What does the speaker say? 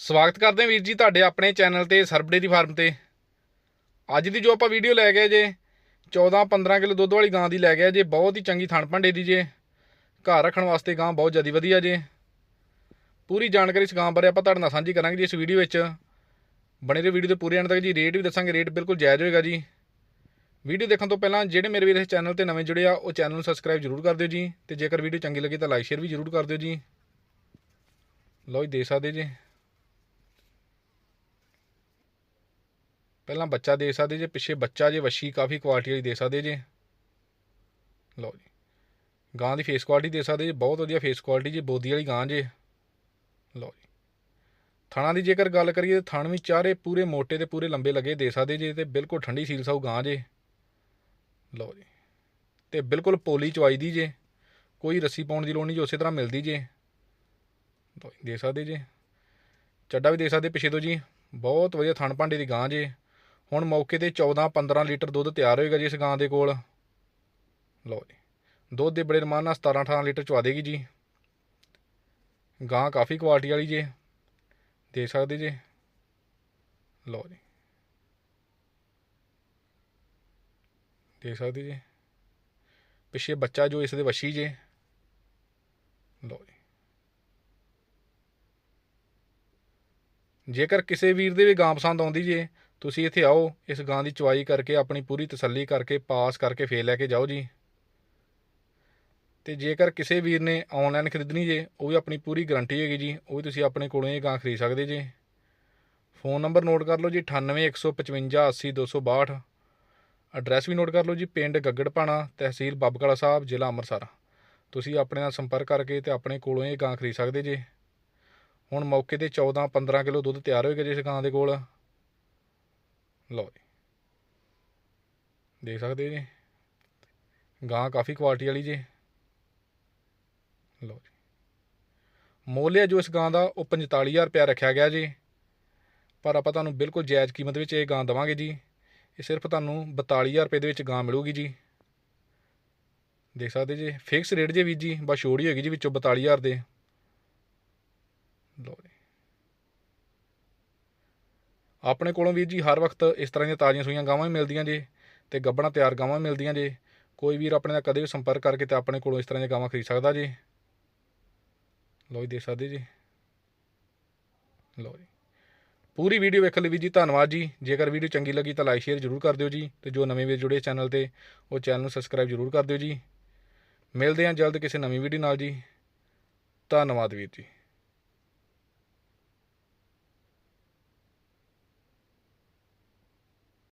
ਸਵਾਗਤ ਕਰਦੇ ਹਾਂ ਵੀਰ ਜੀ ਤੁਹਾਡੇ ਆਪਣੇ ਚੈਨਲ ਤੇ ਸਰਬ ਡੇਅਰੀ ਫਾਰਮ ਤੇ। ਅੱਜ ਦੀ ਜੋ ਆਪਾਂ ਵੀਡੀਓ ਲੈ ਗਏ ਜੇ 14 15 ਕਿਲੋ ਦੁੱਧ ਵਾਲੀ ਗਾਂ ਦੀ ਲੈ ਗਿਆ ਜੇ, ਬਹੁਤ ਹੀ ਚੰਗੀ ਥਣ ਭਾਂਡੇ ਦੀ ਜੇ। ਘਰ ਰੱਖਣ ਵਾਸਤੇ ਗਾਂ ਬਹੁਤ ਜ਼ਿਆਦਾ ਵਧੀਆ ਜੇ। ਪੂਰੀ ਜਾਣਕਾਰੀ ਇਸ ਗਾਂ ਬਾਰੇ ਆਪਾਂ ਤੁਹਾਡੇ ਨਾਲ ਸਾਂਝੀ ਕਰਾਂਗੇ ਜੀ ਇਸ ਵੀਡੀਓ ਵਿੱਚ। ਬਣੇ ਰਹੋ ਵੀਡੀਓ ਦੇ ਪੂਰੇ ਐਂਡ ਤੱਕ ਜੀ, ਰੇਟ ਵੀ ਦੱਸਾਂਗੇ, ਰੇਟ ਬਿਲਕੁਲ ਜਾਇਜ਼ ਹੋਏਗਾ ਜੀ। ਵੀਡੀਓ ਦੇਖਣ ਤੋਂ ਪਹਿਲਾਂ ਜਿਹੜੇ ਮੇਰੇ ਵੀਰ ਇਸ ਚੈਨਲ ਤੇ ਨਵੇਂ ਜੁੜੇ ਆ, ਉਹ ਚੈਨਲ ਨੂੰ ਸਬਸਕ੍ਰਾਈਬ ਜ਼ਰੂਰ ਕਰ ਦਿਓ ਜੀ। ਤੇ ਜੇਕਰ ਵੀਡੀਓ ਚੰਗੀ ਲੱਗੀ ਤਾਂ ਲਾਈਕ ਸ਼ੇਅਰ ਵੀ ਜ਼ਰੂਰ ਕਰ ਦਿਓ ਜੀ। ਲਓ ਜੀ, ਦੇ ਸਕਦੇ ਜੀ। ਪਹਿਲਾਂ ਬੱਚਾ ਦੇ ਸਕਦੇ ਜੇ ਪਿੱਛੇ ਬੱਚਾ ਜੇ ਵੱਛੀ ਕਾਫੀ ਕੁਆਲਿਟੀ ਵਾਲੀ ਦੇ ਸਕਦੇ ਜੇ। ਲਓ ਜੀ। ਗਾਂ ਦੀ ਫੇਸ ਕੁਆਲਿਟੀ ਦੇ ਸਕਦੇ ਜੇ ਬਹੁਤ ਵਧੀਆ ਫੇਸ ਕੁਆਲਿਟੀ ਜੇ ਬੋਦੀ ਵਾਲੀ ਗਾਂ ਜੇ। ਲਓ ਜੀ। ਥਣਾ ਦੀ ਜੇਕਰ ਗੱਲ ਕਰੀਏ ਤਾਂ ਥਣ ਵੀ ਚਾਰੇ ਪੂਰੇ ਮੋਟੇ ਤੇ ਪੂਰੇ ਲੰਬੇ ਲੱਗੇ ਦੇ ਸਕਦੇ ਜੇ ਤੇ ਬਿਲਕੁਲ ਠੰਡੀ ਸੀਲ ਸਾਊ ਗਾਂ ਜੇ। ਲਓ ਜੀ। ਤੇ ਬਿਲਕੁਲ ਪੋਲੀ ਚਵਾਈ ਦੀ ਜੇ। ਕੋਈ ਰੱਸੀ ਪਾਉਣ ਦੀ ਲੋੜ ਨਹੀਂ ਜੋ ਉਸੇ ਤਰ੍ਹਾਂ ਮਿਲਦੀ ਜੇ। ਲਓ ਜੀ, ਦੇ ਸਕਦੇ ਜੇ। ਚੱਡਾ ਵੀ ਦੇ ਸਕਦੇ ਪਿੱਛੇ ਤੋਂ ਜੀ। ਬਹੁਤ ਵਧੀਆ ਥਣ ਭਾਂਡੇ ਦੀ ਗਾਂ ਜੇ। ਹੁਣ ਮੌਕੇ ਤੇ 14 15 ਲੀਟਰ ਦੁੱਧ ਤਿਆਰ ਹੋਏਗਾ ਜੀ ਇਸ ਗਾਂ ਦੇ ਕੋਲ। ਲਓ ਜੀ, ਦੁੱਧ ਦੇ ਬੜੇ ਰਮਾਨ ਨਾਲ 17 18 ਲੀਟਰ ਚਵਾ ਦੇਗੀ ਜੀ। ਗਾਂ ਕਾਫੀ ਕੁਆਲਿਟੀ ਵਾਲੀ ਜੇ ਦੇ ਸਕਦੇ ਜੇ। ਲਓ ਜੀ, ਦੇਖ ਸਕਦੇ ਜੀ। ਪਿੱਛੇ ਬੱਚਾ ਜੋ ਇਸ ਦੇ ਵਸ਼ੀ ਜੇ। ਲਓ ਜੀ, ਜੇਕਰ ਕਿਸੇ ਵੀਰ ਦੇ ਵੀ ਗਾਂ ਪਸੰਦ ਆਉਂਦੀ ਜੇ ਤੁਸੀਂ ਇੱਥੇ ਆਓ, ਇਸ ਗਾਂ ਦੀ ਚੁਆਈ ਕਰਕੇ, ਆਪਣੀ ਪੂਰੀ ਤਸੱਲੀ ਕਰਕੇ, ਪਾਸ ਕਰਕੇ ਫੇਰ ਲੈ ਕੇ ਜਾਓ ਜੀ। ਤੇ ਜੇਕਰ ਕਿਸੇ ਵੀਰ ਨੇ ਆਨਲਾਈਨ ਖਰੀਦਣੀ ਜੇ, ਉਹ ਵੀ ਆਪਣੀ ਪੂਰੀ ਗਾਰੰਟੀ ਹੈਗੀ ਜੀ, ਉਹ ਵੀ ਤੁਸੀਂ ਆਪਣੇ ਕੋਲੋਂ ਇਹ ਗਾਂ ਖਰੀਦ ਸਕਦੇ ਜੇ। ਫੋਨ ਨੰਬਰ ਨੋਟ ਕਰ ਲਓ ਜੀ 9815580262 ਐਡਰੈਸ ਵੀ ਨੋਟ ਕਰ ਲਓ ਜੀ, ਪਿੰਡ ਗੱਗੜਪਾਣਾ, ਤਹਿਸੀਲ ਬਾਬਕਲਾ ਸਾਹਿਬ, ਜ਼ਿਲ੍ਹਾ ਅੰਮ੍ਰਿਤਸਰ। ਤੁਸੀਂ ਆਪਣੇ ਨਾਲ ਸੰਪਰਕ ਕਰਕੇ ਤੇ ਆਪਣੇ ਕੋਲੋਂ ਇਹ ਗਾਂ ਖਰੀਦ ਸਕਦੇ ਜੇ। ਹੁਣ ਮੌਕੇ ਤੇ 14 15 ਕਿਲੋ ਦੁੱਧ ਤਿਆਰ ਹੋਏਗਾ ਜੀ ਇਸ ਗਾਂ ਦੇ ਕੋਲ। ਲਓ ਜੀ। ਦੇਖ ਸਕਦੇ ਜੀ? ਗਾਂ ਕਾਫੀ ਕੁਆਲਿਟੀ ਵਾਲੀ ਜੀ। ਲਓ ਜੀ। ਮੁੱਲ ਹੈ ਜੋ ਇਸ ਗਾਂ ਦਾ ਉਹ 45000 ਰੁਪਇਆ ਰੱਖਿਆ ਗਿਆ ਜੀ। ਪਰ ਆਪਾਂ ਤੁਹਾਨੂੰ ਬਿਲਕੁਲ ਜਾਇਜ਼ ਕੀਮਤ ਵਿੱਚ ਇਹ ਗਾਂ ਦਵਾਂਗੇ ਜੀ। ਇਹ ਸਿਰਫ ਤੁਹਾਨੂੰ 42000 ਰੁਪਏ ਦੇ ਵਿੱਚ ਗਾਂ ਮਿਲੂਗੀ ਜੀ। ਦੇਖ ਸਕਦੇ ਜੀ? ਫਿਕਸ ਰੇਟ ਜੇ ਵੀ ਜੀ, ਬਸ ਛੋੜ ਹੋਏਗੀ ਜੀ ਵਿੱਚੋਂ 42000 ਦੇ। ਲਓ ਜੀ ਆਪਣੇ ਕੋਲੋਂ ਵੀਰ ਜੀ ਹਰ ਵਕਤ ਇਸ ਤਰ੍ਹਾਂ ਦੀਆਂ ਤਾਜ਼ੀਆਂ ਸੂਈਆਂ ਗਾਵਾਂ ਵੀ ਮਿਲਦੀਆਂ ਜੇ ਤੇ ਗੱਬਣਾ ਤਿਆਰ ਗਾਵਾਂ ਵੀ ਮਿਲਦੀਆਂ ਜੇ। ਕੋਈ ਵੀਰ ਆਪਣੇ ਨਾਲ ਕਦੇ ਵੀ ਸੰਪਰਕ ਕਰਕੇ ਤੇ ਆਪਣੇ ਕੋਲੋਂ ਇਸ ਤਰ੍ਹਾਂ ਦੀਆਂ ਗਾਵਾਂ ਖਰੀਦ ਸਕਦਾ ਜੀ। ਲਓ ਜੀ ਦੇਖ ਸਕਦੇ ਜੀ। ਲਓ ਜੀ। ਪੂਰੀ ਵੀਡੀਓ ਵੇਖਣ ਲਈ ਵੀਰ ਜੀ ਧੰਨਵਾਦ ਜੀ। ਜੇਕਰ ਵੀਡੀਓ ਚੰਗੀ ਲੱਗੀ ਤਾਂ ਲਾਈਕ ਸ਼ੇਅਰ ਜ਼ਰੂਰ ਕਰ ਦਿਓ ਜੀ ਤੇ ਜੋ ਨਵੇਂ ਵੀਰ ਜੁੜੇ ਚੈਨਲ ਤੇ, ਉਹ ਚੈਨਲ ਨੂੰ ਸਬਸਕ੍ਰਾਈਬ ਜ਼ਰੂਰ ਕਰ ਦਿਓ ਜੀ। ਮਿਲਦੇ ਹਾਂ ਜਲਦ ਕਿਸੇ ਨਵੀਂ ਵੀਡੀਓ ਨਾਲ ਜੀ। ਧੰਨਵਾਦ ਵੀਰ ਜੀ।